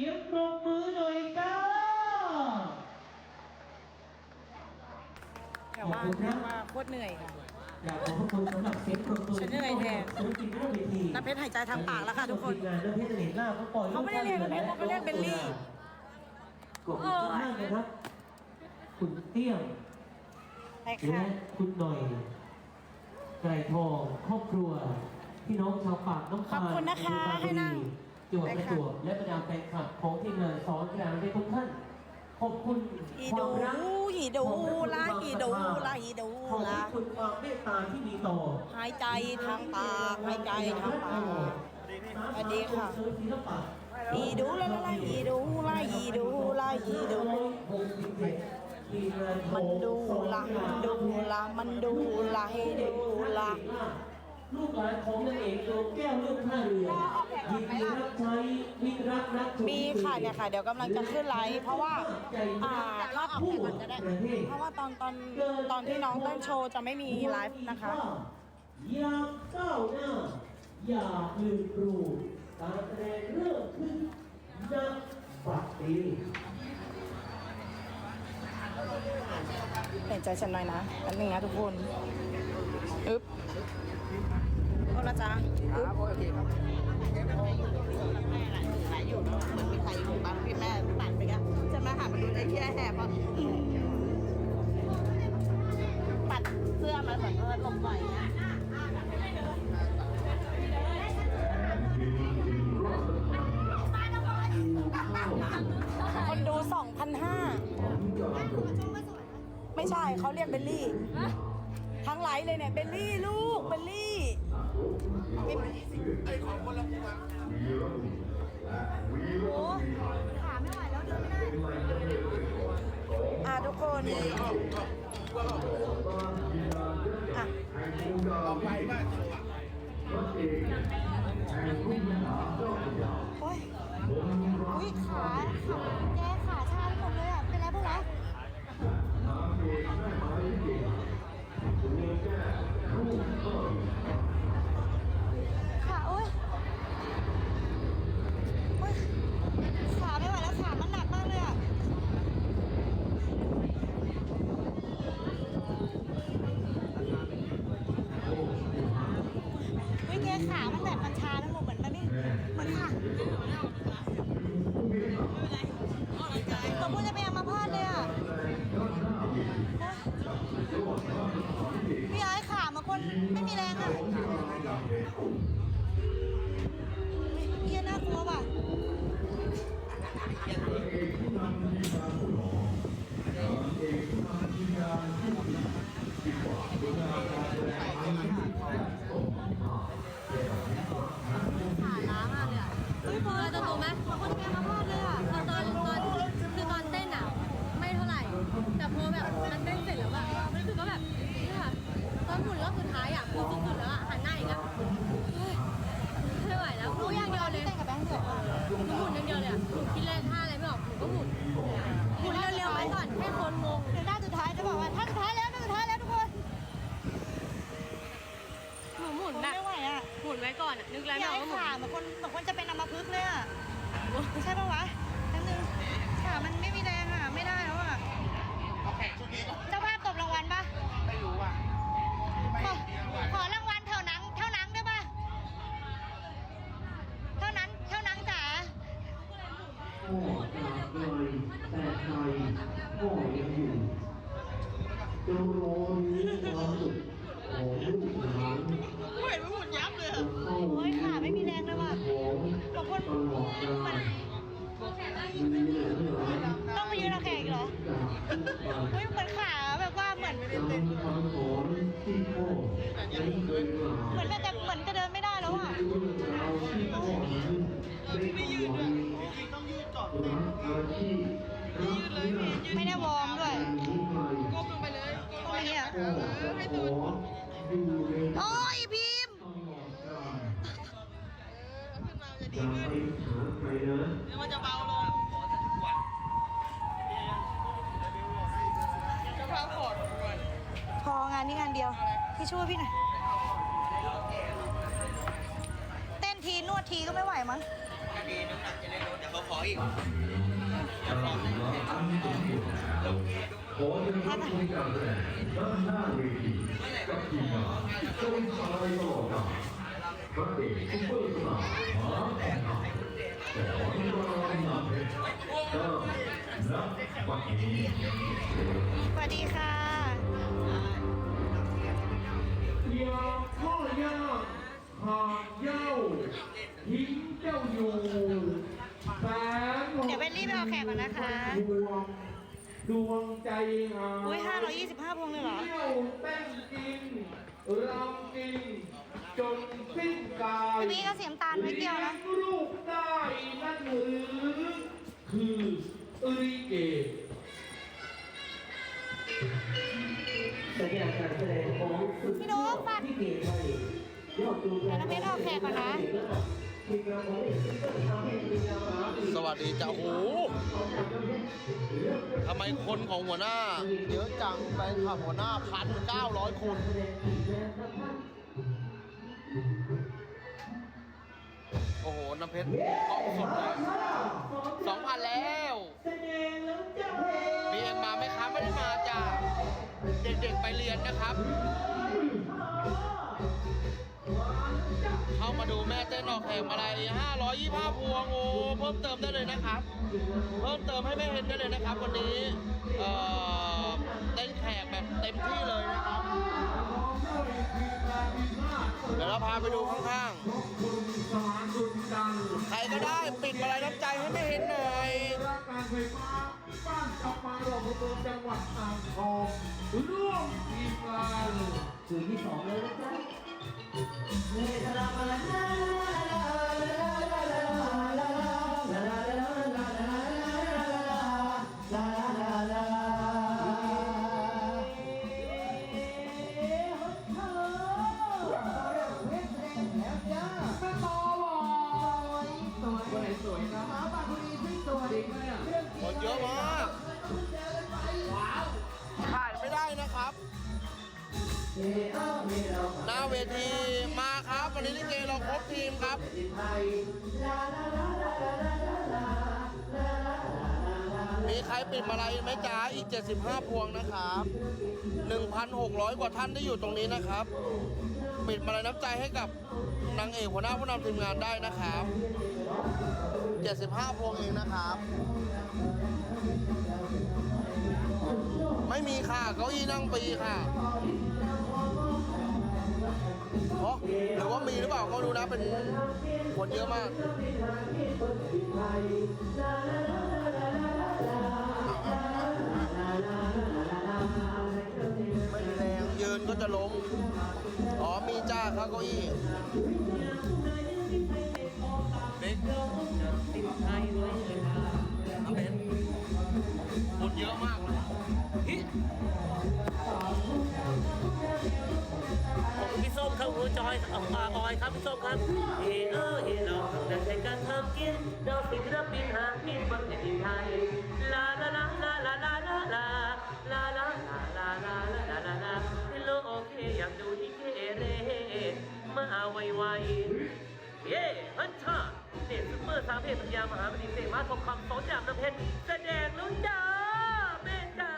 สียงปรบมือหน่อยจ้าแต่ว่าเรียกว่าโคตรเหนื่อยค่ะ อยากขอบพระคุณสำหรับเสียงปรบมือฉันเหนื่อยแทน ศิลปินหน้าเวทีน้ำเพชรหายใจทางปากแล้วค่ะทุกคน งานน้ำเพชรเห็นหน้าเขาปล่อยเขาไม่ได้เรียกน้ำเพชรเขาเรียกเบลลี่ ขอบคุณมากนะครับ คุณเตี้ยมไปและค่ะ คุณหน่อยไก่ทองครอบครัว พี่น้องชาวปากน้ำขอบคุณนะคะอำเภอปรานบุรีให้นั่ง จั งหวัดประจวบและบรรดาแฟนคลับของทีมงานสอนกีฬาในทุกท่านขอบคุณอีควาดูมรักอีดูขอบคุณละความอีดูศรัทธาละอีดูขอบละคุณความเมตตาที่มีต่อหายใจทางปากหายใจทางปากสวัสดีค่ะ ศิลปะอีดูละละละอีดูละอีดูละอีดู มันดูละมันดูละมันดูละให้ดูละ ลูกหลานของนางเอกดวงแก้วเลือกท่าเรือยินดีรับใช้มิตรรักนักถูกมีค่ะเนี่ยค่ะเดี๋ยวกำลังจะขึ้นไลฟ์เพราะว่าอ่าถ้าผู้ประเทศเพราะว่าตอนตอนตอนที่น้องเต้นโชว์จะไม่มีไลฟ์นะคะอยากก้าวหน้าอย่าลืมครูการแสดงเริ่มขึ้นนักบัดนี้เห็นใจฉันหน่อยนะอันนึงนะทุกคนอึ๊บ โอ้ละจ้าอึ๊บขายอยู่เนอะเหมือนมีใครอยู่บ้านพี่แม่ปั่นไปกันจะมาหามาดูไอ้เหี้ยแหบเพราะปัดเสื้อมาเหมือนเออลมบ่อยนะคนดู 2,500 ไม่ใช่เขาเรียกเบลลี่ ทั้งไลฟ์เลยเนี่ย เบลลี่ลูก เบลลี่ อะทุกคนอะโอ้ยอุ้ยขาขาแกขาชาไปหมดเลยอะเป็นไรปะวะขา คนสองคนจะเป็นอัมพฤกษ์เลยอะ ใช่ปะวะ นี้งานเดียวพี่ช่วยพี่หน่อยเต้นทีนวดทีก็ไม่ไหวมั้งมีน้ำหนักจะได้ลดแต่เขาขออีกขอเป็นผู้บริการแสด้านหน้าเวทีกับทีมงานจงชายตลอดกาลพระเอกซุปเปอร์สตาร์มาแต่งงานขอให้เราทงานเพชรเริ่มนัวันนี้สวัสดีค่ะ เดี๋ยวไปรีบไปเอาแขกก่อนนะคะ ดวงดวงใจหาอุ้ยห้าร้อยยี่สิบห้าพวงเลยเหรอ เที่ยวเต้นกินรำกิน จนสิ้นกายพี่บีก็เสียงตาลไม่เกี่ยวนะลูกได้นั่นหรือคือลิเก สัญญาการแสดของพี่โน้ตฝากพี่เกย์ไทยยอดดูแลเดี๋ยวนเออกแขกก่อนนะ สวัสดีจ้าโหทำไมคนของหัวหน้า เยอะจังไปขับหัวหน้าพันเก้าร้อยคนโอ้โห น้ำเพชรกองสดเลยสองพันแล้วมีเอ็มมาไหมครับไม่ได้มาจ้าเด็กๆไปเรียนนะครับ ดอกแถมอะไร525พวงโอ้เพิ่มเติมได้เลยนะครับ เพิ่มเติมให้แม่เห็นได้เลยนะครับ วันนี้เอ่อได้แขกแบบเต็มที่เลยนะครับเดี๋ยวเราพาไปดูข้างๆใครก็ได้ปิดอะไรน้ำใจให้ไม่เห็นหน่อยลูกทอวมทีมงานสือที่สองเลยนะจ๊ะ ลาลาลาลา ปิดมาลัยไหมจ๊ะอีก 75 พวงนะครับ 1,600 กว่าท่านที่อยู่ตรงนี้นะครับ ปิดมาลัยน้ำใจให้กับนางเอกหัวหน้าผู้นำทีมงานได้นะครับ 75 พวงเองนะครับ ไม่มีค่ะเก้าอี้นั่งปีค่ะเพราะหรือว่ามีหรือเปล่าก็ดูนะเป็นคนเยอะมาก ไม่มีแรงยืนก็จะล้ม อ๋อมีจ้าครับเก้าอี้เด็กเอา เสกสัญญามหาบดีเสมาทองคำสองอย่างน้ำเพชรแสดงลุ้นจ้าแม่จ้า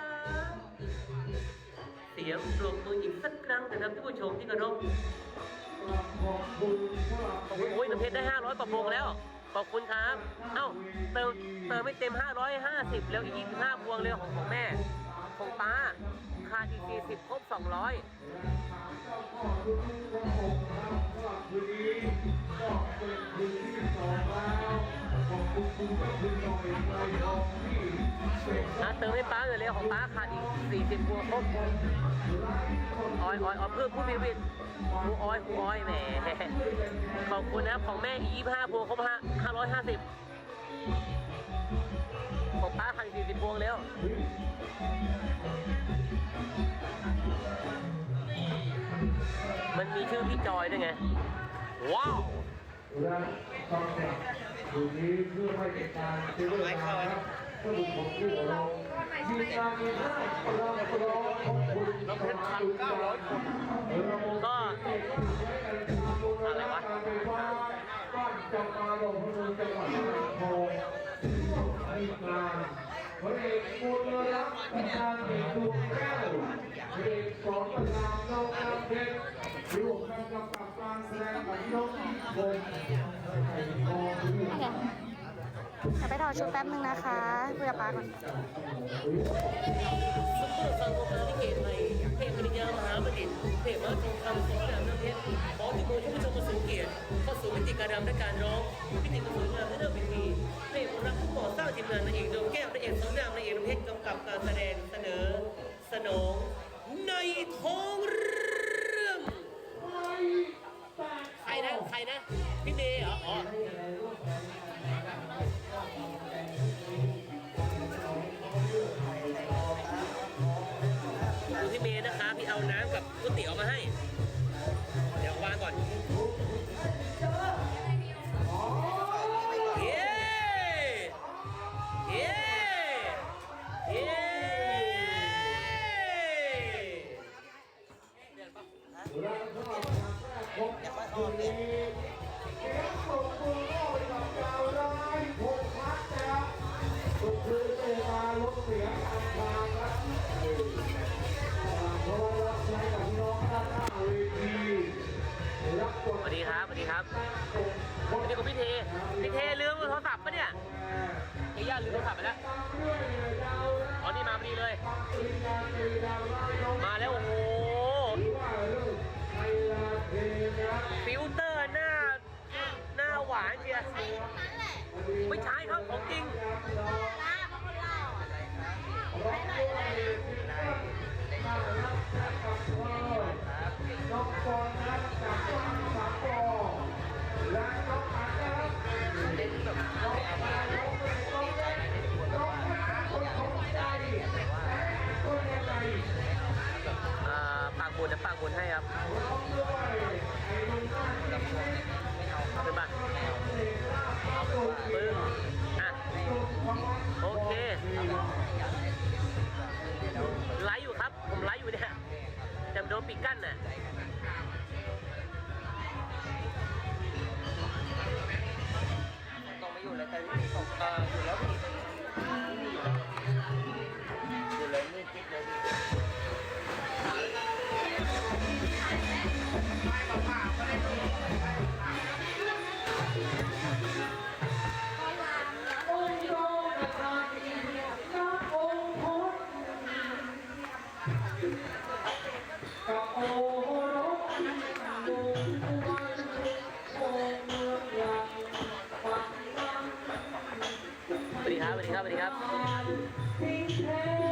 เสียงปรบมืออีกสักครั้งนะครับท่านผู้ชมที่เคารพโอ้ยน้ำเพชรได้ 500กว่าโมงแล้ว ขอบคุณครับ เอ้าเติมเติมไม่เต็ม 550 แล้วอีก 25พวงเร็วของของแม่ ของป้าขาดอีก40ครบ 200 นะเติมให้ป้าหน่อยเร็วของป้าขาดอีก40พวงครบออยออยออยเพื่อผู้พิวินครูออยครูออยแหมขอบคุณนะครับของแม่อีก25พวงครบ550ของป้าขาดอีก40พวงแล้วมันมีชื่อพี่จอยด้วยไง ว้าว อยู่นี้เพื่อให้ติดตามเชื่เวลาครับท่านผมที่มีงานง่ายกำลังรอของคุณเพชรพันเก้าร้อยคนก็อะไรวะการไฟฟ้าบ้านจำปาดงพนจังหวัดนครศรีธรรมราช พลเอกมูลรักประธานเอกดวงแก้วเด็กสองประธานน้องอาเพชรร่วมกันกำกับการแสดงของน้องอีกคนไอ้ทองที่เดี๋ยวไปถอดชุดแป๊บนึงนะคะคุยกับป้าก่อนซุปเปอร์ฟังโกมาลิเกใหม่เพลงปริญญามหาบัณฑิตเพลงมาทองคำสองนามน้ำเพชรขอที่โมท่านผู้ชมมาสูงเกียรติเข้าสู่มิติการรำและการร้องมิติการสวยงามและเรื่องพิธีเพลง ทีมงานนางเอกดวงแก้วนางเอกสองนามนางเอกน้ำเพชรกำกับการแสดงเสนอสนองในท้องเรื่อง สวัสดีครับสวัสดีครับสวัสดีคุณพี่เทพี่เทลืมโทรศัพท์ปะเนี่ยไอ้ย่าลืมโทรศัพท์ไปแล้วอ๋อนี่มาพอดีเลย แต่มั ครับสวัสดีครับ